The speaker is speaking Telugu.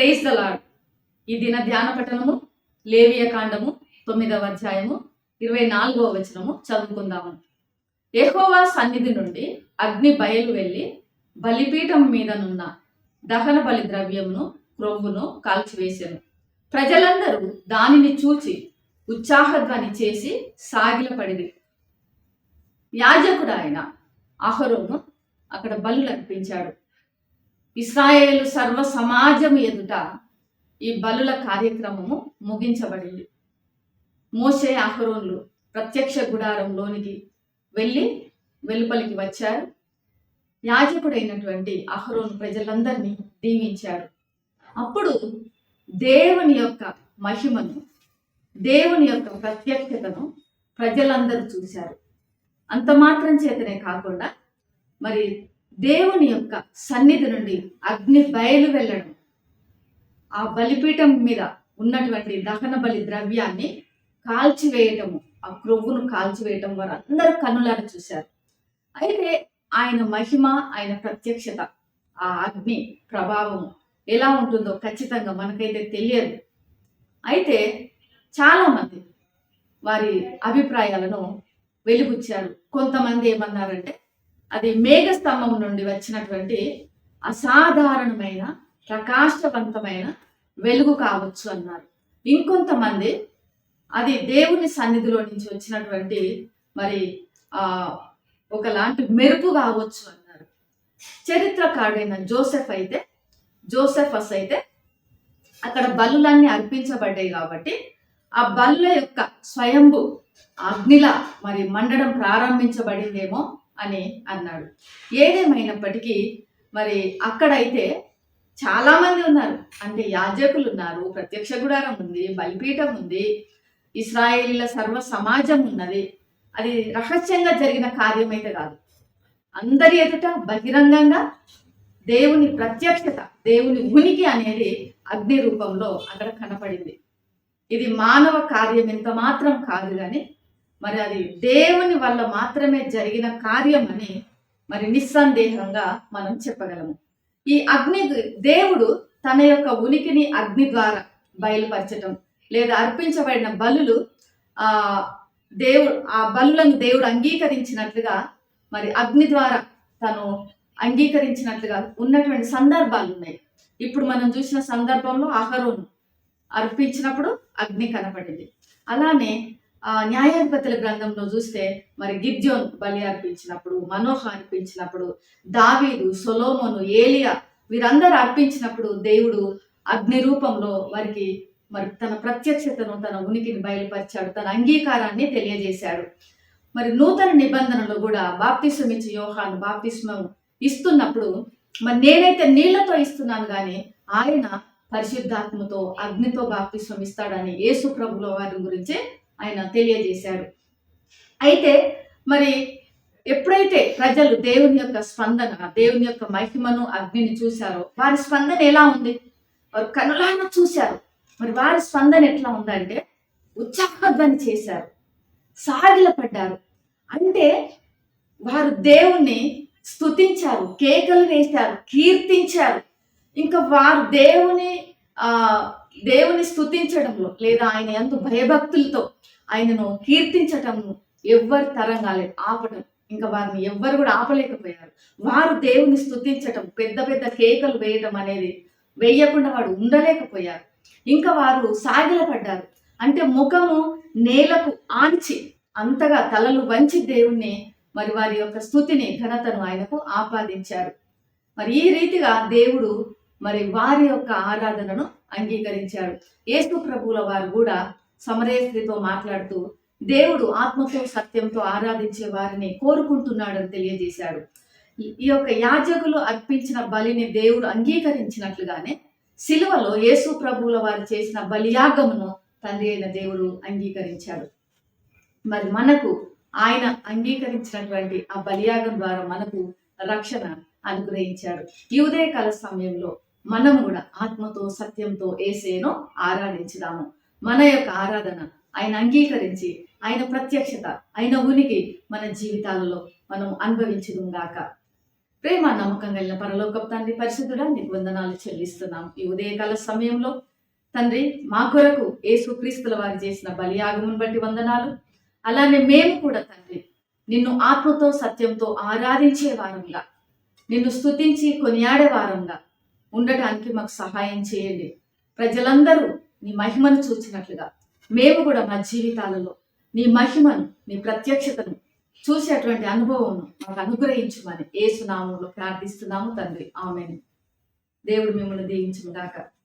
ప్రేస్ ద లాడ్ ఈ దిన ధ్యాన పఠనము లేవియ కాండము తొమ్మిదవ అధ్యాయము ఇరవై నాలుగవ వచనము చదువుకుందాము. ఎహోవా సన్నిధి నుండి అగ్ని బయలు వెళ్ళి బలిపీఠం మీదనున్న దహన బలి ద్రవ్యమును క్రొవ్వును కాల్చివేశాను. ప్రజలందరూ దానిని చూచి ఉత్సాహధ్వని చేసి సాగిలపడింది యాజకుడు ఆయన అహరోను అక్కడ బలులు అర్పించాడు ఇస్రాయేలు సర్వ సమాజం ఎదుట ఈ బలుల కార్యక్రమము ముగించబడింది. మోసే అహరోన్లు ప్రత్యక్ష గుడారంలోనికి వెళ్ళి వెలుపలికి వచ్చారు. యాజకుడైనటువంటి అహరోన్ ప్రజలందరినీ దీవించాడు అప్పుడు దేవుని యొక్క మహిమను దేవుని యొక్క ప్రత్యక్షతను ప్రజలందరూ చూశారు. అంత మాత్రం చేతనే కాకుండా మరి దేవుని యొక్క సన్నిధి నుండి అగ్ని బయలు వెళ్ళడం. ఆ బలిపీఠం మీద ఉన్నటువంటి దహన బలి ద్రవ్యాన్ని కాల్చివేయటము ఆ క్రొవ్వును కాల్చివేయటం వారు అందరు కన్నులను చూశారు. అయితే ఆయన మహిమ ఆయన ప్రత్యక్షత ఆ అగ్ని ప్రభావము ఎలా ఉంటుందో ఖచ్చితంగా మనకైతే తెలియదు. అయితే చాలామంది వారి అభిప్రాయాలను వెలుగుచ్చారు కొంతమంది ఏమన్నారంటే అది మేఘస్తంభం నుండి వచ్చినటువంటి అసాధారణమైన ప్రకాశవంతమైన వెలుగు కావచ్చు అన్నారు. ఇంకొంతమంది అది దేవుని సన్నిధిలో నుంచి వచ్చినటువంటి మరి ఆ ఒకలాంటి మెరుపు కావచ్చు అన్నారు. చరిత్రకారుడైన జోసెఫ్ అయితే జోసెఫస్ అయితే అక్కడ బలులన్నీ అర్పించబడ్డాయి కాబట్టి ఆ బల్ల యొక్క స్వయంభు అగ్నిలా మరి మండడం ప్రారంభించబడిందేమో అని అన్నాడు. ఏదేమైనప్పటికీ మరి అక్కడైతే చాలామంది ఉన్నారు. అంటే యాజకులు ఉన్నారు ప్రత్యక్ష గుడారం ఉంది బలిపీఠం ఉంది ఇస్రాయేలీల సర్వ సమాజం ఉన్నది. అది రహస్యంగా జరిగిన కార్యం అయితే కాదు. అందరి ఎదుట బహిరంగంగా దేవుని ప్రత్యక్షత దేవుని ఉనికి అనేది అగ్ని రూపంలో అక్కడ కనపడింది. ఇది మానవ కార్యం ఎంత మాత్రం కాదు కానీ మరి అది దేవుని వల్ల మాత్రమే జరిగిన కార్యం అని మరి నిస్సందేహంగా మనం చెప్పగలము. ఈ అగ్ని దేవుడు తన యొక్క ఉనికిని అగ్ని ద్వారా బయలుపరచటం లేదా అర్పించబడిన బలులు ఆ దేవుడు ఆ బలులను దేవుడు అంగీకరించినట్లుగా మరి అగ్ని ద్వారా తను అంగీకరించినట్లుగా ఉన్నటువంటి సందర్భాలు ఉన్నాయి. ఇప్పుడు మనం చూసిన సందర్భంలో అహరోను అర్పించినప్పుడు అగ్ని కనపడింది. అలానే న్యాయాధిపతుల గ్రంథంలో చూస్తే మరి గిబ్జోన్ బలి అర్పించినప్పుడు మనోహ అర్పించినప్పుడు దావీదు సొలోమోను ఏలియా వీరందరూ అర్పించినప్పుడు దేవుడు అగ్ని రూపంలో వారికి మరి తన ప్రత్యక్షతను తన ఉనికిని బయలుపరిచాడు తన అంగీకారాన్ని తెలియజేశాడు. మరి నూతన నిబంధనలో కూడా బాప్తిస్వం ఇచ్చి యోహాను బాప్తిస్మం ఇస్తున్నప్పుడు మరి నేనైతే నీళ్ళతో ఇస్తున్నాను కానీ ఆయన పరిశుద్ధాత్మతో అగ్నితో బాప్తిస్వం ఇస్తాడని యేసు ప్రభుల వారి గురించి ఆయన తెలియజేశాడు అయితే మరి ఎప్పుడైతే ప్రజలు దేవుని యొక్క స్పందన దేవుని యొక్క మహిమను అగ్నిని చూశారో వారి స్పందన ఎలా ఉంది? వారు కనులాన చూశారు. మరి వారి స్పందన ఎట్లా ఉందంటే ఉత్సాహధ్వని చేశారు. సాగిలపడ్డారు. అంటే వారు దేవుణ్ణి స్తుతించారు కేకలు వేశారు కీర్తించారు. ఇంకా వారు దేవుని దేవుని స్థుతించడంలో లేదా ఆయన ఎంతో భయభక్తులతో ఆయనను కీర్తించటము ఎవ్వరు తరం కాలేదు ఆపటం. ఇంకా వారిని ఎవ్వరు కూడా ఆపలేకపోయారు. వారు దేవుని స్థుతించటం పెద్ద పెద్ద కేకలు వేయటం అనేది వేయకుండా వాడు ఉండలేకపోయారు. ఇంకా వారు సాగిలపడ్డారు. అంటే ముఖము నేలకు ఆంచి అంతగా తలలు వంచి దేవుణ్ణి మరి వారి యొక్క స్థుతిని ఘనతను ఆయనకు ఆపాదించారు. మరి ఈ రీతిగా దేవుడు మరి వారి యొక్క ఆరాధనను అంగీకరించాడు యేసు ప్రభుల వారు కూడా సమరేస్త్రితో మాట్లాడుతూ దేవుడు ఆత్మతో సత్యంతో ఆరాధించే వారిని కోరుకుంటున్నాడని తెలియజేశాడు. ఈ- ఈ యొక్క యాజకులు అర్పించిన బలిని దేవుడు అంగీకరించినట్లుగానే సిలువలో యేసు ప్రభువుల వారు చేసిన బలియాగమును తండ్రి అయిన దేవుడు అంగీకరించాడు. మరి మనకు ఆయన అంగీకరించినటువంటి ఆ బలియాగం ద్వారా మనకు రక్షణ అనుగ్రహించాడు. ఈ ఉదయకాల సమయంలో మనం కూడా ఆత్మతో సత్యంతో ఏసేను ఆరాధించుదాము. మన యొక్క ఆరాధన ఆయన అంగీకరించి ఆయన ప్రత్యక్షత ఆయన ఉనికి మన జీవితాలలో మనం అనుభవించుదుం గాక. ప్రేమ నమ్మకం కలిగిన పరలోకపు తండ్రి పరిశుద్ధుడా నీకు వందనాలు చెల్లిస్తున్నాం. ఈ ఉదయకాల సమయంలో తండ్రి మా కొరకు యేసుక్రీస్తుల వారు చేసిన బలియాగమును బట్టి వందనాలు. అలానే మేము కూడా తండ్రి నిన్ను ఆత్మతో సత్యంతో ఆరాధించే వారంగా నిన్ను స్తుతించి కొనియాడే వారంగా ఉండటానికి మాకు సహాయం చేయండి. ప్రజలందరూ నీ మహిమను చూచినట్లుగా మేము కూడా మా జీవితాలలో నీ మహిమను నీ ప్రత్యక్షతను చూసేటువంటి అనుభవం మాకు అనుగ్రహించమని ఏసునామంలో ప్రార్థిస్తున్నాము తండ్రి. ఆమెను. దేవుడు మిమ్మల్ని దీవించుగాక